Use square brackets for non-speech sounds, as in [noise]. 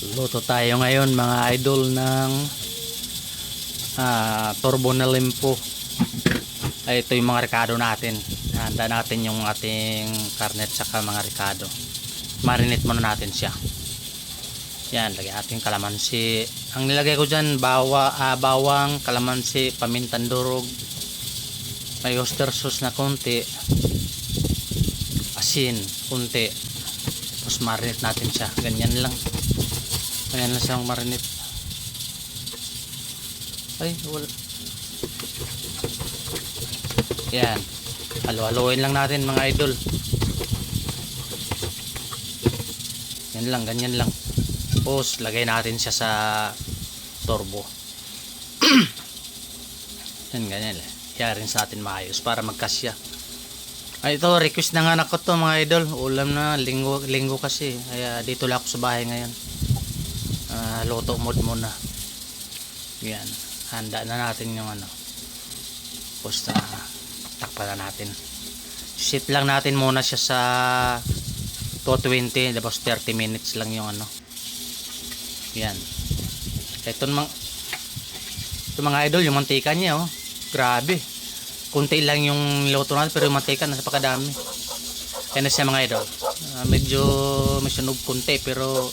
Luto tayo ngayon mga idol ng ah, turbo na limpo. Ay, ito yung mga rekado natin. Handa natin yung ating karne at saka mga rekado. Marinate muna natin siya. Yan, lagyan natin kalamansi. Ang nilagay ko dyan, bawa, ah, bawang, kalamansi, pamintan durog, may oyster sauce na konti, asin, konti. Tapos marinate natin siya. Ganyan lang. Ganyan lang siyang marinate. Ay, wala. Yan. Halo-haloin lang natin mga idol. Yan lang, ganyan lang. Tapos, lagay natin siya sa turbo. [clears throat] yan, ganyan lang. Yarin sa atin maayos para magkasya. Ay, ito, request ng anak ko to mga idol. Ulam na, linggo, linggo kasi. Kaya dito lang ako sa bahay ngayon. Ah, luto mode muna. Yan. Handa na natin yung ano. Tapos na, takpan na natin. Sit lang natin muna siya sa 220. Tapos 30 minutes lang yung ano. Yan. Ito mga, ito mga idol, yung mantika niya oh. Grabe. Kunti lang yung luto natin pero yung mantika nasa pakadami. Kaya na siya mga idol. Ah, medyo may sunog kunti pero